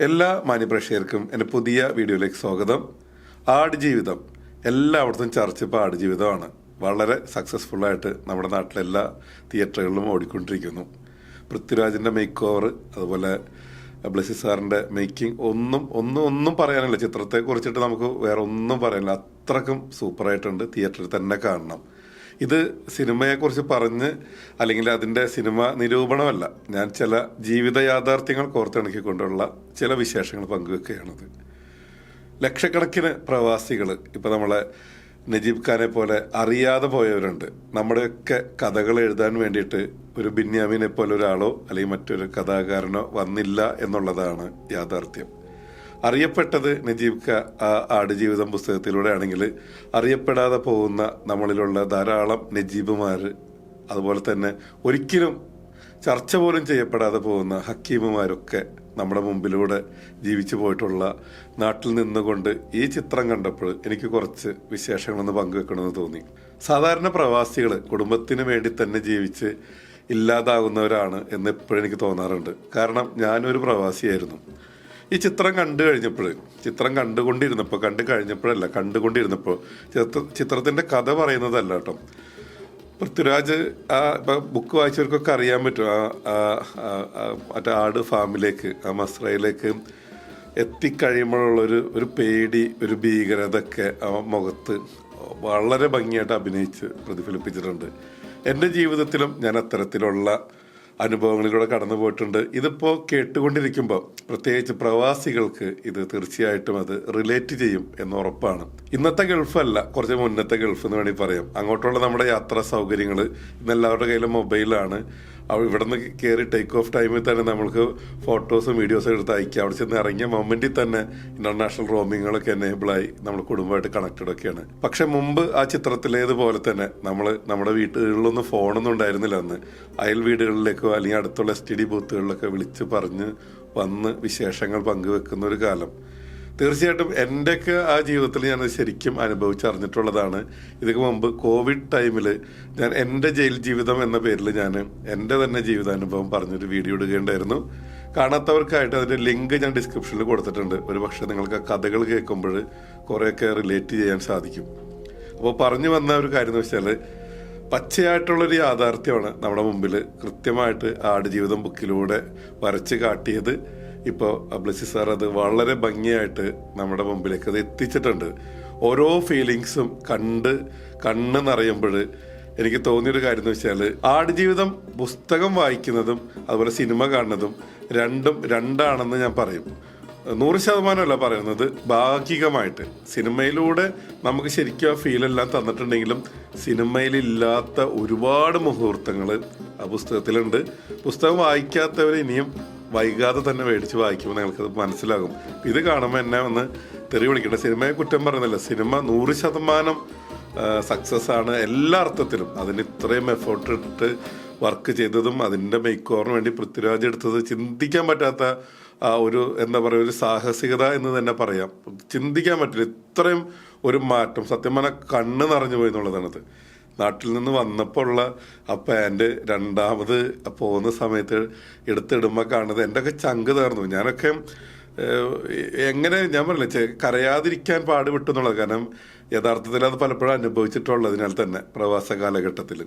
എല്ലാ മാന്യപ്രേക്ഷകർക്കും എന്റെ പുതിയ വീഡിയോയിലേക്ക് സ്വാഗതം. ആടുജീവിതം. എല്ലായിടത്തും ചർച്ച ഇപ്പോൾ ആടുജീവിതമാണ്. വളരെ സക്സസ്ഫുള്ളായിട്ട് നമ്മുടെ നാട്ടിലെല്ലാ തിയേറ്ററുകളിലും ഓടിക്കൊണ്ടിരിക്കുന്നു. പൃഥ്വിരാജിന്റെ മേക്ക് ഓവർ അതുപോലെ ബ്ലസി സാറിന്റെ മേക്കിംഗ് ഒന്നും ഒന്നും ഒന്നും പറയാനില്ല. ചിത്രത്തെ കുറിച്ചിട്ട് നമുക്ക് വേറെ ഒന്നും പറയാനില്ല. അത്രക്കും സൂപ്പറായിട്ടുണ്ട് തിയേറ്ററിൽ തന്നെ കാണണം. ഇത് സിനിമയെക്കുറിച്ച് പറഞ്ഞ് അല്ലെങ്കിൽ അതിന്റെ സിനിമ നിരൂപണമല്ല. ഞാൻ ചില ജീവിത യാഥാർത്ഥ്യങ്ങൾ കോർത്തിണക്കിക്കൊണ്ടുള്ള ചില വിശേഷങ്ങൾ പങ്കുവെക്കുകയാണത്. ലക്ഷക്കണക്കിന് പ്രവാസികൾ ഇപ്പം നമ്മളെ നജീബ് ഖാനെ പോലെ അറിയാതെ പോയവരുണ്ട്. നമ്മുടെയൊക്കെ കഥകൾ എഴുതാൻ വേണ്ടിയിട്ട് ഒരു ബിന്യാമിനെ പോലെ ഒരാളോ അല്ലെങ്കിൽ മറ്റൊരു കഥാകാരനോ വന്നില്ല എന്നുള്ളതാണ് യാഥാർത്ഥ്യം. അറിയപ്പെട്ടത് നജീബ് ആടുജീവിതം പുസ്തകത്തിലൂടെ ആണെങ്കിൽ അറിയപ്പെടാതെ പോകുന്ന നമ്മളിലുള്ള ധാരാളം നജീബുമാർ അതുപോലെ തന്നെ ഒരിക്കലും ചർച്ച പോലും ചെയ്യപ്പെടാതെ പോകുന്ന ഹക്കീമുമാരൊക്കെ നമ്മുടെ മുമ്പിലൂടെ ജീവിച്ചു പോയിട്ടുള്ള നാട്ടിൽ നിന്നുകൊണ്ട് ഈ ചിത്രം കണ്ടപ്പോൾ എനിക്ക് കുറച്ച് വിശേഷങ്ങളൊന്ന് പങ്കുവെക്കണമെന്ന് തോന്നി. സാധാരണ പ്രവാസികൾ കുടുംബത്തിന് വേണ്ടി തന്നെ ജീവിച്ച് ഇല്ലാതാകുന്നവരാണ് എന്ന് എപ്പോഴും എനിക്ക് തോന്നാറുണ്ട്. കാരണം ഞാനൊരു പ്രവാസിയായിരുന്നു. ഈ ചിത്രം കണ്ടു കഴിഞ്ഞപ്പോൾ ചിത്രം കണ്ടുകൊണ്ടിരുന്നപ്പോൾ കണ്ടു കഴിഞ്ഞപ്പോഴല്ല കണ്ടുകൊണ്ടിരുന്നപ്പോൾ ചിത്ര ചിത്രത്തിന്റെ കഥ പറയുന്നതല്ല കേട്ടോ. പൃഥ്വിരാജ് ആ ബുക്ക് വായിച്ചവർക്കൊക്കെ അറിയാൻ പറ്റും. ആ മറ്റേ ആട് ഫാമിലേക്ക് ആ മസ്രയിലേക്ക് എത്തിക്കഴിയുമ്പോഴുള്ളൊരു ഒരു പേടി ഒരു ഭീകരത ഒക്കെ ആ മുഖത്ത് വളരെ ഭംഗിയായിട്ട് അഭിനയിച്ച് പ്രതിഫലിപ്പിച്ചിട്ടുണ്ട്. എന്റെ ജീവിതത്തിലും ഞാൻ അത്തരത്തിലുള്ള അനുഭവങ്ങളിലൂടെ കടന്നു പോയിട്ടുണ്ട്. ഇതിപ്പോൾ കേട്ടുകൊണ്ടിരിക്കുമ്പോൾ പ്രത്യേകിച്ച് പ്രവാസികൾക്ക് ഇത് തീർച്ചയായിട്ടും അത് റിലേറ്റ് ചെയ്യും എന്ന് ഉറപ്പാണ്. ഇന്നത്തെ ഗൾഫ് അല്ല കുറച്ച് മുന്നത്തെ ഗൾഫ് എന്ന് വേണമെങ്കിൽ പറയാം. അങ്ങോട്ടുള്ള നമ്മുടെ യാത്രാ സൗകര്യങ്ങൾ ഇന്ന് എല്ലാവരുടെ കയ്യിലും മൊബൈലാണ്. അവ- ഇവിടെ നിന്ന് കയറി ടേക്ക് ഓഫ് ടൈമിൽ തന്നെ നമ്മൾക്ക് ഫോട്ടോസും വീഡിയോസും എടുത്ത് അയക്കാം. അവിടെ ചെന്ന് ഇറങ്ങിയ മൊമെന്റിൽ തന്നെ ഇന്റർനാഷണൽ റോമിങ്ങുകളൊക്കെ എനേബിളായി നമ്മൾ കുടുംബമായിട്ട് കണക്റ്റഡ് ഒക്കെയാണ്. പക്ഷെ മുമ്പ് ആ ചിത്രത്തിലേതുപോലെ തന്നെ നമ്മൾ നമ്മുടെ വീട്ടുകളിലൊന്നും ഫോണൊന്നും ഉണ്ടായിരുന്നില്ല അന്ന്. അയൽ വീടുകളിലേക്കോ അല്ലെങ്കിൽ അടുത്തുള്ള എസ് ടി ഡി ബൂത്തുകളിലൊക്കെ വിളിച്ച് പറഞ്ഞ് വന്ന് വിശേഷങ്ങൾ പങ്കുവെക്കുന്ന ഒരു കാലം. തീർച്ചയായിട്ടും എന്റെയൊക്കെ ആ ജീവിതത്തിൽ ഞാൻ ശരിക്കും അനുഭവിച്ചറിഞ്ഞിട്ടുള്ളതാണ്. ഇതിക്ക് മുമ്പ് കോവിഡ് ടൈമിൽ ഞാൻ എന്റെ ജയിൽ ജീവിതം എന്ന പേരിൽ ഞാൻ എന്റെ തന്നെ ജീവിതാനുഭവം പറഞ്ഞൊരു വീഡിയോ ഇടുകയുണ്ടായിരുന്നു. കാണാത്തവർക്കായിട്ട് അതിന്റെ ലിങ്ക് ഞാൻ ഡിസ്ക്രിപ്ഷനിൽ കൊടുത്തിട്ടുണ്ട്. ഒരു പക്ഷേ നിങ്ങൾക്ക് കഥകൾ കേൾക്കുമ്പോൾ കുറേയൊക്കെ റിലേറ്റ് ചെയ്യാൻ സാധിക്കും. അപ്പോൾ പറഞ്ഞു വന്ന ഒരു കാര്യം എന്ന് വെച്ചാൽ പച്ചയായിട്ടുള്ളൊരു യാഥാർത്ഥ്യമാണ് നമ്മുടെ മുമ്പിൽ കൃത്യമായിട്ട് ആടുജീവിതം ബുക്കിലൂടെ വരച്ച് കാട്ടിയത്. ഇപ്പോൾ ബ്ലസ്സി സാർ അത് വളരെ ഭംഗിയായിട്ട് നമ്മുടെ മുമ്പിലേക്ക് അത് എത്തിച്ചിട്ടുണ്ട്. ഓരോ ഫീലിങ്സും കണ്ട് കണ്ണ് നിറയുമ്പോൾ എനിക്ക് തോന്നിയൊരു കാര്യം എന്ന് വെച്ചാൽ ആടുജീവിതം പുസ്തകം വായിക്കുന്നതും അതുപോലെ സിനിമ കാണുന്നതും രണ്ടും രണ്ടാണെന്ന് ഞാൻ പറയും. നൂറ് ശതമാനമല്ല പറയുന്നത് ഭാഗികമായിട്ട്. സിനിമയിലൂടെ നമുക്ക് ശരിക്കും ആ ഫീലെല്ലാം തന്നിട്ടുണ്ടെങ്കിലും സിനിമയിലില്ലാത്ത ഒരുപാട് മുഹൂർത്തങ്ങൾ ആ പുസ്തകത്തിലുണ്ട്. പുസ്തകം വായിക്കാത്തവർ ഇനിയും വൈകാതെ തന്നെ മേടിച്ച് വായിക്കുമ്പോൾ നിങ്ങൾക്കത് മനസ്സിലാകും. ഇത് കാണുമ്പോൾ എന്നെ ഒന്ന് തെറി വിളിക്കട്ടെ. സിനിമയെ കുറ്റം പറയുന്നില്ല. സിനിമ നൂറ് ശതമാനം സക്സസ് ആണ് എല്ലാ അർത്ഥത്തിലും. അതിന് ഇത്രയും എഫേർട്ട് ഇട്ട് വർക്ക് ചെയ്തതും അതിന്റെ മേക്ക് വേണ്ടി പൃഥ്വിരാജ് എടുത്തത് ചിന്തിക്കാൻ പറ്റാത്ത ഒരു എന്താ പറയുക ഒരു സാഹസികത എന്ന് തന്നെ പറയാം. ചിന്തിക്കാൻ പറ്റില്ല. ഇത്രയും ഒരു മാറ്റം. സത്യം പറഞ്ഞാൽ കണ്ണ് നിറഞ്ഞു പോയി എന്നുള്ളതാണത്. നാട്ടിൽ നിന്ന് വന്നപ്പോൾ ഉള്ള ആ പാന്റ് രണ്ടാമത് പോകുന്ന സമയത്ത് എടുത്തിടുമ്പോൾ കാണുന്നത് എന്റെ ഒക്കെ ചങ്ക് തകർന്നു. ഞാനൊക്കെ എങ്ങനെ ഞാൻ പറഞ്ഞില്ല കരയാതിരിക്കാൻ പാടുപെട്ടു എന്നുള്ളത് കാരണം യഥാർത്ഥത്തിൽ അത് പലപ്പോഴും അനുഭവിച്ചിട്ടുള്ളതിനാൽ തന്നെ പ്രവാസ കാലഘട്ടത്തിൽ.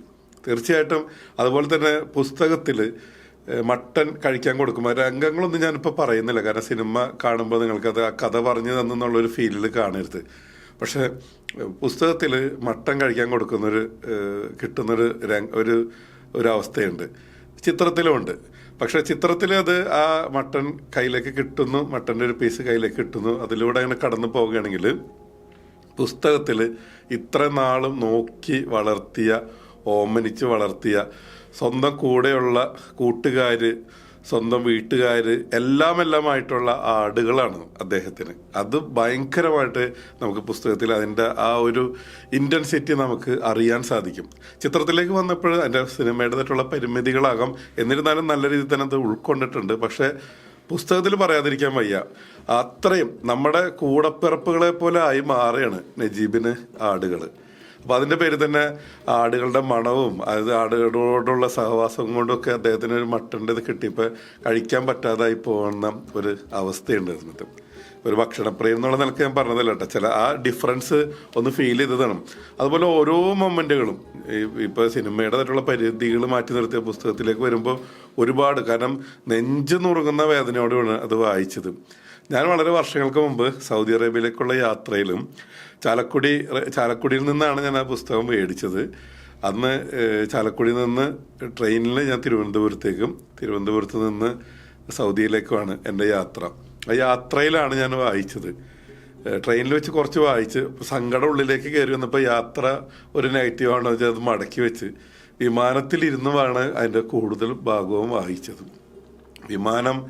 തീർച്ചയായിട്ടും അതുപോലെ തന്നെ പുസ്തകത്തിൽ മട്ടൻ കഴിക്കാൻ കൊടുക്കുമ്പോൾ രംഗങ്ങളൊന്നും ഞാനിപ്പോൾ പറയുന്നില്ല. കാരണം സിനിമ കാണുമ്പോൾ നിങ്ങൾക്കത് ആ കഥ പറഞ്ഞു തന്നെന്നുള്ളൊരു ഫീലിൽ കാണരുത്. പക്ഷെ പുസ്തകത്തിൽ മട്ടൻ കഴിക്കാൻ കൊടുക്കുന്നൊരു കിട്ടുന്നൊരു ഒരു ഒരു അവസ്ഥയുണ്ട് ചിത്രത്തിലുമുണ്ട്. പക്ഷേ ചിത്രത്തിൽ അത് ആ മട്ടൻ കയ്യിലേക്ക് കിട്ടുന്നു മട്ടന്റെ ഒരു പീസ് കയ്യിലേക്ക് കിട്ടുന്നു അതിലൂടെ അങ്ങനെ കടന്നു പോവുകയാണെങ്കിൽ പുസ്തകത്തിൽ ഇത്ര നാളും നോക്കി വളർത്തിയ ഓമനിച്ച് വളർത്തിയ സ്വന്തം കൂടെയുള്ള കൂട്ടുകാര് സ്വന്തം വീട്ടുകാർ എല്ലാം എല്ലാമായിട്ടുള്ള ആടുകളാണ് അദ്ദേഹത്തിന്. അത് ഭയങ്കരമായിട്ട് നമുക്ക് പുസ്തകത്തിൽ അതിന്റെ ആ ഒരു ഇന്റൻസിറ്റി നമുക്ക് അറിയാൻ സാധിക്കും. ചിത്രത്തിലേക്ക് വന്നപ്പോൾ അതിന്റെ സിനിമയുടേതായിട്ടുള്ള പരിമിതികളാകാം. എന്നിരുന്നാലും നല്ല രീതിയിൽ തന്നെ അത് ഉൾക്കൊണ്ടിട്ടുണ്ട്. പക്ഷേ പുസ്തകത്തിൽ പറയാതിരിക്കാൻ വയ്യ. അത്രയും നമ്മുടെ കൂടപ്പിറപ്പുകളെ പോലെ ആയി മാറുകയാണ് നജീബിന് ആടുകൾ അപ്പോൾ അതിന്റെ പേരിൽ തന്നെ ആടുകളുടെ മണവും അതായത് ആടുകളോടുള്ള സഹവാസം കൊണ്ടൊക്കെ അദ്ദേഹത്തിന് ഒരു മട്ടന്റെ ഇത് കിട്ടിയപ്പോൾ കഴിക്കാൻ പറ്റാതായി പോകുന്ന ഒരു അവസ്ഥയുണ്ട് അതിനകത്ത് ഒരു ഭക്ഷണപ്രിയം എന്നുള്ള നിലയ്ക്ക് ഞാൻ പറഞ്ഞതല്ല കേട്ടോ. ചില ആ ഡിഫറൻസ് ഒന്ന് ഫീൽ ചെയ്തതാണ് അതുപോലെ ഓരോ മൊമെന്റുകളും ഇപ്പോൾ സിനിമയുടെ തരത്തിലുള്ള പരിധികൾ മാറ്റി നിർത്തിയ പുസ്തകത്തിലേക്ക് വരുമ്പോൾ ഒരുപാട് കാരണം നെഞ്ചു നുറുങ്ങുന്ന വേദനയോടെയാണ് അത് വായിച്ചത്. ഞാൻ വളരെ വർഷങ്ങൾക്ക് മുമ്പ് സൗദി അറേബ്യയിലേക്കുള്ള യാത്രയിലും ചാലക്കുടി ചാലക്കുടിയിൽ നിന്നാണ് ഞാൻ ആ പുസ്തകം മേടിച്ചത്. അന്ന് ചാലക്കുടിയിൽ നിന്ന് ട്രെയിനിൽ ഞാൻ തിരുവനന്തപുരത്തേക്കും തിരുവനന്തപുരത്ത് നിന്ന് സൗദിയിലേക്കുമാണ് എന്റെ യാത്ര. ആ യാത്രയിലാണ് ഞാൻ വായിച്ചത്. ട്രെയിനിൽ വെച്ച് കുറച്ച് വായിച്ച് സങ്കടം ഉള്ളിലേക്ക് കയറി വന്നപ്പോൾ യാത്ര ഒരു നെഗറ്റീവ് ആണെന്ന് വെച്ചാൽ അത് മടക്കി വെച്ച് വിമാനത്തിലിരുന്നുമാണ് അതിന്റെ കൂടുതൽ ഭാഗവും വായിച്ചത്. വിമാനം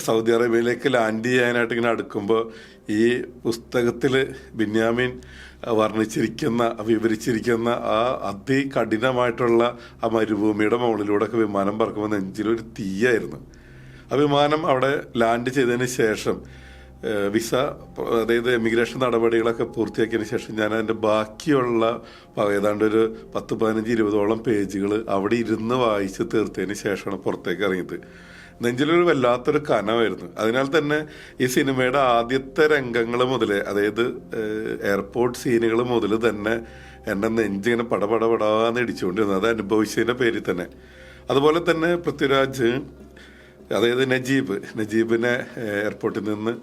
സൗദി അറേബ്യയിലേക്ക് ലാൻഡ് ചെയ്യാനായിട്ട് ഇങ്ങനെ അടുക്കുമ്പോൾ ഈ പുസ്തകത്തിൽ ബിന്യാമിൻ വർണിച്ചിരിക്കുന്ന വിവരിച്ചിരിക്കുന്ന ആ അതികഠിനമായിട്ടുള്ള ആ മരുഭൂമിയുടെ മുകളിലൂടെ ഒക്കെ വിമാനം പറക്കുമ്പോൾ നെഞ്ചിലൊരു തീയായിരുന്നു. ആ വിമാനം അവിടെ ലാൻഡ് ചെയ്തതിന് ശേഷം വിസ അതായത് എമിഗ്രേഷൻ നടപടികളൊക്കെ പൂർത്തിയാക്കിയതിന് ശേഷം ഞാൻ അതിന്റെ ബാക്കിയുള്ള ഏതാണ്ട് ഒരു പത്ത് പതിനഞ്ച് ഇരുപതോളം പേജുകൾ അവിടെ ഇരുന്ന് വായിച്ച് തീർത്തതിന് ശേഷമാണ് പുറത്തേക്ക് ഇറങ്ങിയത്. നെഞ്ചിലൊരു വല്ലാത്തൊരു കനമായിരുന്നു അതിനാൽ തന്നെ ഈ സിനിമയുടെ ആദ്യത്തെ രംഗങ്ങൾ മുതൽ അതായത് എയർപോർട്ട് സീനുകൾ മുതൽ തന്നെ എന്റെ നെഞ്ചിങ്ങനെ പടപടപടാന്ന് ഇടിച്ചുകൊണ്ടിരുന്നത്. അത് അനുഭവിച്ചതിന്റെ പേരിൽ തന്നെ. അതുപോലെ തന്നെ പൃഥ്വിരാജ് അതായത് നജീബ് നജീബിനെ എയർപോർട്ടിൽ നിന്ന്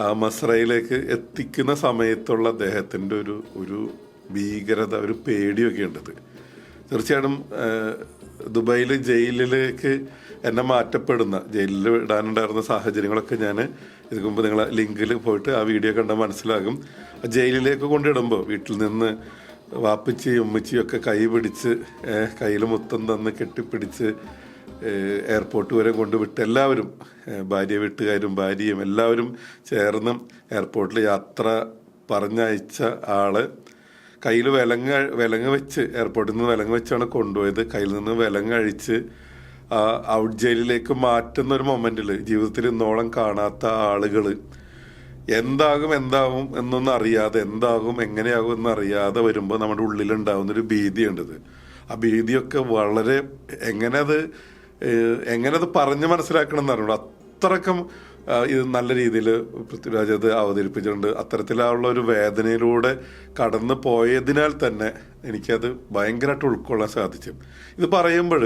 ആ മസ്രയിലേക്ക് എത്തിക്കുന്ന സമയത്തുള്ള അദ്ദേഹത്തിന്റെ ഒരു ഒരു ഭീകരത ഒരു പേടിയൊക്കെ ഉണ്ടത് തീർച്ചയായിട്ടും ദുബായിൽ ജയിലിലേക്ക് എന്നെ മാറ്റപ്പെടുന്ന ജയിലിൽ ഇടാനുണ്ടായിരുന്ന സാഹചര്യങ്ങളൊക്കെ ഞാൻ ഇതിനു മുമ്പ് നിങ്ങളെ ലിങ്കിൽ പോയിട്ട് ആ വീഡിയോ കണ്ടാൽ മനസ്സിലാകും. ജയിലിലേക്ക് കൊണ്ടിടുമ്പോൾ വീട്ടിൽ നിന്ന് വാപ്പിച്ചിയും ഉമ്മച്ചിയും ഒക്കെ കൈ പിടിച്ച് കയ്യിൽ മുത്തം തന്ന് കെട്ടിപ്പിടിച്ച് എയർപോർട്ട് വരെ കൊണ്ടുവിട്ട് എല്ലാവരും ഭാര്യ വീട്ടുകാരും ഭാര്യയും എല്ലാവരും ചേർന്ന് എയർപോർട്ടിൽ യാത്ര പറഞ്ഞയച്ച ആൾ കയ്യിൽ വിലങ്ങ് വിലങ്ങ് വെച്ച് എയർപോർട്ടിൽ നിന്ന് വിലങ്ങ് വെച്ചാണ് കൊണ്ടുപോയത്. കയ്യിൽ നിന്ന് വിലങ്ങ് അഴിച്ച് ഔട്ട് ജയിലിലേക്ക് മാറ്റുന്ന ഒരു മൊമെന്റിൽ ജീവിതത്തിൽ ഇന്നോളം കാണാത്ത ആളുകൾ എന്താകും എന്താകും എന്നൊന്നും അറിയാതെ എന്താകും എങ്ങനെയാകും എന്നറിയാതെ വരുമ്പോൾ നമ്മുടെ ഉള്ളിലുണ്ടാകുന്ന ഒരു ഭീതിയുണ്ടത് ആ ഭീതിയൊക്കെ വളരെ എങ്ങനെ അത് എങ്ങനെ അത് പറഞ്ഞ് മനസ്സിലാക്കണം എന്നറിയുള്ളൂ അത്രക്കും ഇത് നല്ല രീതിയിൽ പൃഥ്വിരാജ് അത് അവതരിപ്പിച്ചിട്ടുണ്ട്. അത്തരത്തിലുള്ള ഒരു വേദനയിലൂടെ കടന്നു പോയതിനാൽ തന്നെ എനിക്കത് ഭയങ്കരമായിട്ട് ഉൾക്കൊള്ളാൻ സാധിച്ചു. ഇത് പറയുമ്പോൾ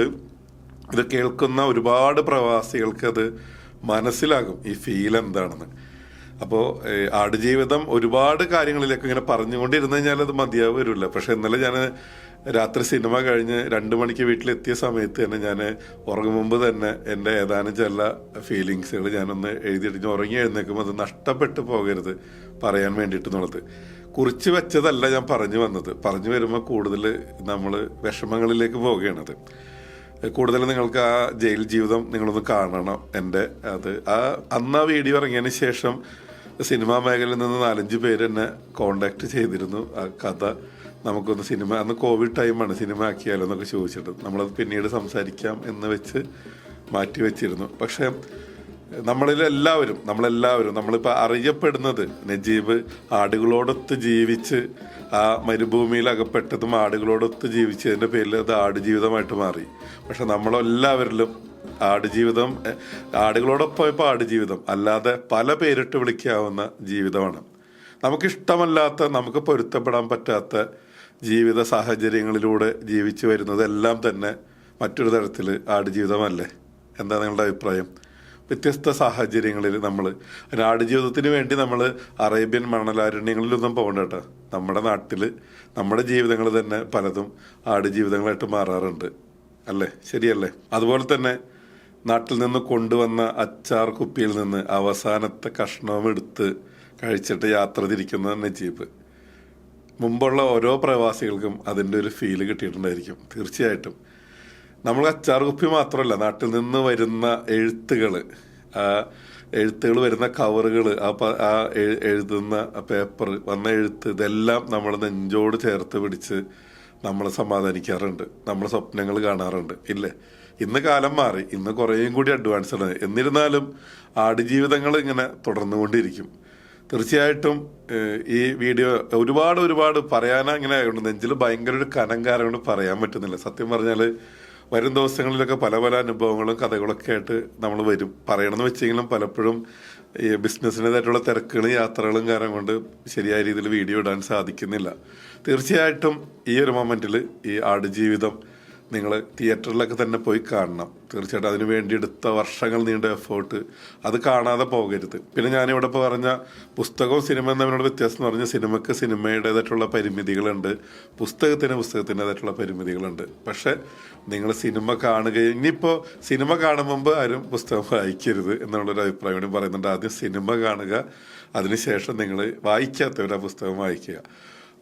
ഇത് കേൾക്കുന്ന ഒരുപാട് പ്രവാസികൾക്ക് അത് മനസ്സിലാകും ഈ ഫീൽ എന്താണെന്ന്. അപ്പോൾ ആടുജീവിതം ഒരുപാട് കാര്യങ്ങളിലേക്ക് ഇങ്ങനെ പറഞ്ഞുകൊണ്ടിരുന്നു കഴിഞ്ഞാൽ അത് മതിയാവ് വരില്ല പക്ഷെ ഇന്നലെ ഞാൻ രാത്രി സിനിമ കഴിഞ്ഞ് രണ്ട് മണിക്ക് വീട്ടിലെത്തിയ സമയത്ത് തന്നെ ഞാൻ ഉറങ്ങും മുമ്പ് തന്നെ എന്റെ ഏതാനും ചില ഫീലിങ്സുകൾ ഞാനൊന്ന് എഴുതിയിട്ട് ഉറങ്ങി എഴുന്നേക്കുമ്പോൾ അത് നഷ്ടപ്പെട്ടു പോകരുത് പറയാൻ വേണ്ടിയിട്ടെന്നുള്ളത്. കുറിച്ച് വെച്ചതല്ല ഞാൻ പറഞ്ഞു വന്നത്. പറഞ്ഞു വരുമ്പോൾ കൂടുതൽ നമ്മൾ വിഷമങ്ങളിലേക്ക് പോവുകയാണത് കൂടുതൽ നിങ്ങൾക്ക് ആ ജയിൽ ജീവിതം നിങ്ങളൊന്ന് കാണണം എന്റെ അത്. ആ അന്ന് ആ വീഡിയോ ഇറങ്ങിയതിന് ശേഷം സിനിമാ മേഖലയിൽ നിന്ന് നാലഞ്ച് പേര് എന്നെ കോണ്ടാക്ട് ചെയ്തിരുന്നു. ആ കഥ നമുക്കൊന്ന് സിനിമ അന്ന് കോവിഡ് ടൈമാണ് സിനിമ ആക്കിയാലോ എന്നൊക്കെ ചോദിച്ചിട്ട്. നമ്മളത് പിന്നീട് സംസാരിക്കാം എന്ന് വെച്ച് മാറ്റി വെച്ചിരുന്നു. പക്ഷേ നമ്മളിൽ എല്ലാവരും നമ്മളെല്ലാവരും നമ്മളിപ്പോൾ അറിയപ്പെടുന്നത് നജീബ് ആടുകളോടൊത്ത് ജീവിച്ച് ആ മരുഭൂമിയിൽ അകപ്പെട്ടതും ആടുകളോടൊത്ത് ജീവിച്ചതിന്റെ പേരിൽ അത് ആടുജീവിതമായിട്ട് മാറി. പക്ഷെ നമ്മളെല്ലാവരിലും ആടുജീവിതം ആടുകളോടൊപ്പം ഇപ്പോൾ ആടുജീവിതം അല്ലാതെ പല പേരിട്ട് വിളിക്കാവുന്ന ജീവിതമാണ്. നമുക്കിഷ്ടമല്ലാത്ത നമുക്ക് പൊരുത്തപ്പെടാൻ പറ്റാത്ത ജീവിത സാഹചര്യങ്ങളിലൂടെ ജീവിച്ചു വരുന്നതെല്ലാം തന്നെ മറ്റൊരു തരത്തിൽ ആടുജീവിതമല്ലേ? എന്താ നിങ്ങളുടെ അഭിപ്രായം? വ്യത്യസ്ത സാഹചര്യങ്ങളിൽ നമ്മൾ ആടുജീവിതത്തിന് വേണ്ടി നമ്മൾ അറേബ്യൻ മണലാരണ്യങ്ങളിലൊന്നും പോകണ്ട കേട്ടോ. നമ്മുടെ നാട്ടിൽ നമ്മുടെ ജീവിതങ്ങൾ തന്നെ പലതും ആടുജീവിതങ്ങളായിട്ട് മാറാറുണ്ട്. അല്ലേ? ശരിയല്ലേ? അതുപോലെ തന്നെ നാട്ടിൽ നിന്ന് കൊണ്ടുവന്ന അച്ചാർ കുപ്പിയിൽ നിന്ന് അവസാനത്തെ കഷ്ണവും എടുത്ത് കഴിച്ചിട്ട് യാത്ര തിരിക്കുന്ന നജീബ്. മുമ്പുള്ള ഓരോ പ്രവാസികൾക്കും അതിന്റെ ഒരു ഫീൽ കിട്ടിയിട്ടുണ്ടായിരിക്കും. തീർച്ചയായിട്ടും. നമ്മൾ അച്ചാർ കുപ്പി മാത്രമല്ല നാട്ടിൽ നിന്ന് വരുന്ന എഴുത്തുകൾ എഴുത്തുകൾ വരുന്ന കവറുകൾ ആ ആ എഴുതുന്ന പേപ്പർ വന്ന എഴുത്ത് ഇതെല്ലാം നമ്മൾ നെഞ്ചോട് ചേർത്ത് പിടിച്ച് നമ്മൾ സമാധാനിക്കാറുണ്ട്. നമ്മൾ സ്വപ്നങ്ങൾ കാണാറുണ്ട്. ഇല്ലേ? ഇന്ന് കാലം മാറി. ഇന്ന് കുറേയും കൂടി അഡ്വാൻസ് ആണ്. എന്നിരുന്നാലും ആടുജീവിതങ്ങൾ ഇങ്ങനെ തുടർന്നുകൊണ്ടിരിക്കും. തീർച്ചയായിട്ടും ഈ വീഡിയോ ഒരുപാട് ഒരുപാട് പറയാനങ്ങനെ ഉണ്ട് നെഞ്ചിൽ ഭയങ്കര ഒരു കനം കാരണം പറയാൻ പറ്റുന്നില്ല. സത്യം പറഞ്ഞാൽ വരും ദിവസങ്ങളിലൊക്കെ പല പല അനുഭവങ്ങളും കഥകളൊക്കെ ആയിട്ട് നമ്മൾ വരും. പറയണമെന്ന് വെച്ചെങ്കിലും പലപ്പോഴും ഈ ബിസിനസ്സിന്റെതായിട്ടുള്ള തിരക്കുകളും യാത്രകളും കാരണം കൊണ്ട് ശരിയായ രീതിയിൽ വീഡിയോ ഇടാൻ സാധിക്കുന്നില്ല. തീർച്ചയായിട്ടും ഈ ഒരു മൊമെന്റിൽ ഈ ആടുജീവിതം നിങ്ങൾ തിയേറ്ററിലൊക്കെ തന്നെ പോയി കാണണം. തീർച്ചയായിട്ടും അതിന് വേണ്ടി എടുത്ത വർഷങ്ങൾ നീണ്ട എഫേർട്ട് അത് കാണാതെ പോകരുത്. പിന്നെ ഞാനിവിടെ പറഞ്ഞ പുസ്തകവും സിനിമ തമ്മിലുള്ള വ്യത്യാസം എന്ന് പറഞ്ഞാൽ സിനിമയ്ക്ക് സിനിമയുടേതായിട്ടുള്ള പരിമിതികളുണ്ട്. പുസ്തകത്തിന് പുസ്തകത്തിന്റെതായിട്ടുള്ള പരിമിതികളുണ്ട്. പക്ഷേ നിങ്ങൾ സിനിമ കാണുകയും ഇനിയിപ്പോൾ സിനിമ കാണും മുമ്പ് ആരും പുസ്തകം വായിക്കരുത് എന്നുള്ളൊരു അഭിപ്രായം കൂടി പറയുന്നുണ്ട്. ആദ്യം സിനിമ കാണുക അതിനുശേഷം നിങ്ങൾ വായിക്കാത്തവരാ പുസ്തകം വായിക്കുക.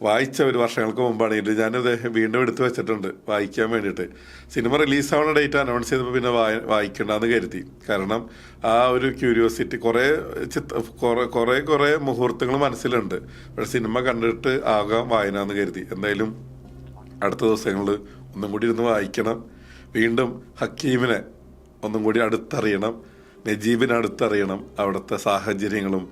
വായിച്ച ഒരു വർഷങ്ങൾക്ക് മുമ്പാണ് ഇത് ഞാനത് വീണ്ടും എടുത്തു വെച്ചിട്ടുണ്ട് വായിക്കാൻ വേണ്ടിയിട്ട്. സിനിമ റിലീസാവുന്ന ഡേറ്റ് അനൗൺസ് ചെയ്തപ്പോൾ പിന്നെ വായ വായിക്കണ്ടെന്ന് കരുതി. കാരണം ആ ഒരു ക്യൂരിയോസിറ്റി കുറേ ചിത്ര കുറേ കുറേ കുറേ മുഹൂർത്തങ്ങൾ മനസ്സിലുണ്ട്. പക്ഷെ സിനിമ കണ്ടിട്ട് ആകാം വായന എന്ന് കരുതി. എന്തായാലും അടുത്ത ദിവസങ്ങളിൽ ഒന്നും കൂടി ഇരുന്ന് വായിക്കണം. വീണ്ടും ഹക്കീമിനെ ഒന്നും കൂടി അടുത്തറിയണം. നജീബിനെ അടുത്തറിയണം. അവിടുത്തെ സാഹചര്യങ്ങളും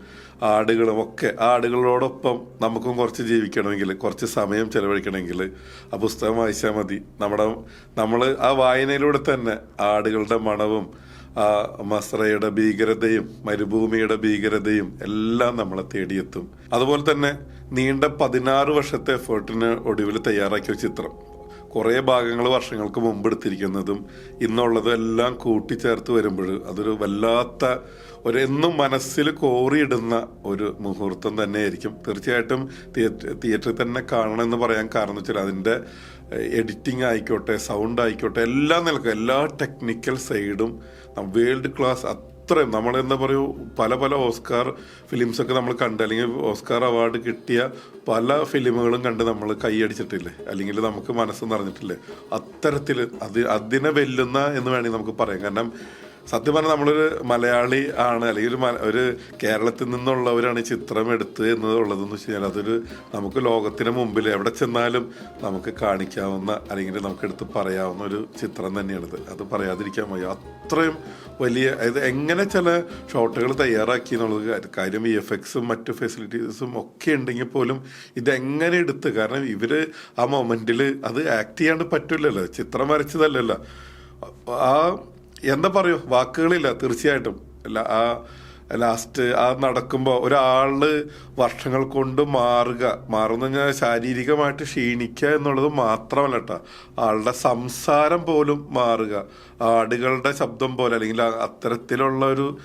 ആടുകളും ഒക്കെ ആടുകളോടൊപ്പം നമുക്കും കുറച്ച് ജീവിക്കണമെങ്കിൽ കുറച്ച് സമയം ചെലവഴിക്കണമെങ്കിൽ ആ പുസ്തകം വായിച്ചാൽ മതി. നമ്മുടെ നമ്മൾ ആ വായനയിലൂടെ തന്നെ ആടുകളുടെ മണവും ആ മസ്രയുടെ ഭീകരതയും മരുഭൂമിയുടെ ഭീകരതയും എല്ലാം നമ്മളെ തേടിയെത്തും. അതുപോലെ തന്നെ നീണ്ട പതിനാറ് വർഷത്തെ എഫേർട്ടിന് ഒടുവിൽ തയ്യാറാക്കിയ ചിത്രം. കുറേ ഭാഗങ്ങൾ വർഷങ്ങൾക്ക് മുമ്പ് എടുത്തിരിക്കുന്നതും ഇന്നുള്ളതും എല്ലാം കൂട്ടിച്ചേർത്ത് വരുമ്പോൾ അതൊരു വല്ലാത്ത ഒരു എന്നും മനസ്സിൽ കോറിയിടുന്ന ഒരു മുഹൂർത്തം തന്നെയായിരിക്കും. തീർച്ചയായിട്ടും തിയേറ്ററിൽ തന്നെ കാണണം എന്ന് പറയാൻ കാരണം വെച്ചാൽ അതിന്റെ എഡിറ്റിംഗ് ആയിക്കോട്ടെ സൗണ്ട് ആയിക്കോട്ടെ എല്ലാം നിലക്കും എല്ലാ ടെക്നിക്കൽ സൈഡും വേൾഡ് ക്ലാസ് അത്രയും. നമ്മൾ എന്താ പറയൂ പല പല ഓസ്കാർ ഫിലിംസൊക്കെ നമ്മൾ കണ്ട് അല്ലെങ്കിൽ ഓസ്കാർ അവാർഡ് കിട്ടിയ പല ഫിലിമുകളും കണ്ട് നമ്മൾ കൈയടിച്ചിട്ടില്ലേ അല്ലെങ്കിൽ നമുക്ക് മനസ്സ് നിറഞ്ഞിട്ടില്ലേ? അത്തരത്തിൽ അത് അതിനെ വെല്ലുന്ന എന്ന് വേണമെങ്കിൽ നമുക്ക് പറയാം. കാരണം സത്യം പറഞ്ഞാൽ നമ്മളൊരു മലയാളി ആണ് അല്ലെങ്കിൽ ഒരു ഒരു കേരളത്തിൽ നിന്നുള്ളവരാണ് ഈ ചിത്രം എടുത്ത് എന്നുള്ളതെന്ന് വെച്ച് കഴിഞ്ഞാൽ അതൊരു നമുക്ക് ലോകത്തിന് മുമ്പിൽ എവിടെ ചെന്നാലും നമുക്ക് കാണിക്കാവുന്ന അല്ലെങ്കിൽ നമുക്ക് എടുത്ത് പറയാവുന്ന ഒരു ചിത്രം തന്നെയാണിത് അത് പറയാതിരിക്കാൻ വയ്യ. അത്രയും വലിയ അതായത് എങ്ങനെ ചില ഷോട്ടുകൾ തയ്യാറാക്കി എന്നുള്ളത് കാര്യം- ഈ എഫക്ട്സും മറ്റു ഫെസിലിറ്റീസും ഒക്കെ ഉണ്ടെങ്കിൽ പോലും ഇതെങ്ങനെ എടുത്ത് കാരണം ഇവർ ആ മൊമെന്റിൽ അത് ആക്ട് ചെയ്യാണ്ട് പറ്റില്ലല്ലോ ചിത്രം വരച്ചതല്ലല്ലോ. ആ എന്താ പറയൂ? വാക്കുകളില്ല തീർച്ചയായിട്ടും. അല്ല ആ ലാസ്റ്റ് ആ നടക്കുമ്പോൾ ഒരാൾ വർഷങ്ങൾ കൊണ്ട് മാറുക. മാറുന്ന കഴിഞ്ഞാൽ ശാരീരികമായിട്ട് ക്ഷീണിക്കുക എന്നുള്ളത് മാത്രമല്ല കേട്ടോ ആളുടെ സംസാരം പോലും മാറുക. ആടുകളുടെ ശബ്ദം പോലെ അല്ലെങ്കിൽ അത്തരത്തിലുള്ള ഒരു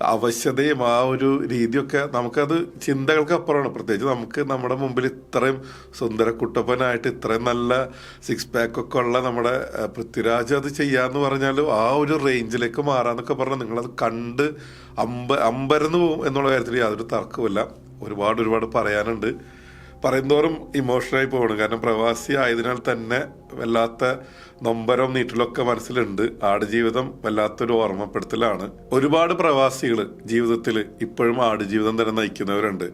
അവശ്യതയും ആ ഒരു രീതിയൊക്കെ നമുക്കത് ചിന്തകൾക്ക് അപ്പുറമാണ് പ്രത്യേകിച്ച് നമുക്ക് നമ്മുടെ മുമ്പിൽ ഇത്രയും സുന്ദര കുട്ടപ്പനായിട്ട് ഇത്രയും നല്ല സിക്സ് പാക്ക് ഒക്കെ ഉള്ള നമ്മുടെ പൃഥ്വിരാജ് അത് ചെയ്യാന്ന് പറഞ്ഞാൽ ആ ഒരു റേഞ്ചിലേക്ക് മാറാന്നൊക്കെ പറഞ്ഞാൽ നിങ്ങളത് കണ്ട് അമ്പ അമ്പരന്ന് പോകും എന്നുള്ള കാര്യത്തിൽ യാതൊരു തർക്കവുമില്ല. ഒരുപാട് ഒരുപാട് പറയാനുണ്ട്. പറയുന്തോറും ഇമോഷണലായി പോകണം കാരണം പ്രവാസി ആയതിനാൽ തന്നെ വല്ലാത്ത നൊമ്പരം നീറ്റലൊക്കെ മനസ്സിലുണ്ട്. ആടുജീവിതം വല്ലാത്തൊരു ഓർമ്മപ്പെടുത്തലാണ്. ഒരുപാട് പ്രവാസികൾ ജീവിതത്തിൽ ഇപ്പോഴും ആടുജീവിതം തന്നെ നയിക്കുന്നവരുണ്ട്.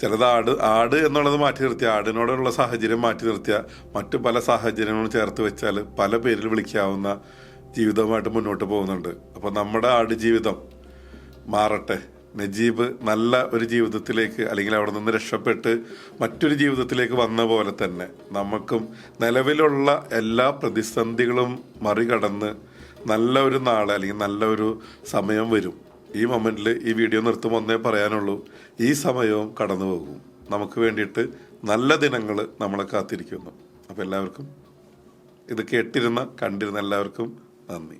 ചിലത് ആട് ആട് എന്നുള്ളത് മാറ്റി നിർത്തിയ ആടിനോടുള്ള സാഹചര്യം മാറ്റി നിർത്തിയ മറ്റു പല സാഹചര്യങ്ങളും ചേർത്ത് വെച്ചാൽ പല പേരിൽ വിളിക്കാവുന്ന ജീവിതവുമായിട്ട് മുന്നോട്ട് പോകുന്നുണ്ട്. അപ്പോൾ നമ്മുടെ ആട് ജീവിതം മാറട്ടെ. നജീബ് നല്ല ഒരു ജീവിതത്തിലേക്ക് അല്ലെങ്കിൽ അവിടെ നിന്ന് രക്ഷപ്പെട്ട് മറ്റൊരു ജീവിതത്തിലേക്ക് വന്ന പോലെ തന്നെ നമുക്കും നിലവിലുള്ള എല്ലാ പ്രതിസന്ധികളും മറികടന്ന് നല്ല ഒരു നാളെ അല്ലെങ്കിൽ നല്ല ഒരു സമയം വരും. ഈ മൊമെന്റിൽ ഈ വീഡിയോ നിർത്തുമ്പോൾ ഒന്നേ പറയാനുള്ളൂ. ഈ സമയവും കടന്നു പോകും. നമുക്ക് വേണ്ടിയിട്ട് നല്ല ദിനങ്ങൾ നമ്മളെ കാത്തിരിക്കുന്നു. അപ്പോൾ എല്ലാവർക്കും ഇത് കേട്ടിരുന്ന കണ്ടിരുന്ന എല്ലാവർക്കും നന്ദി.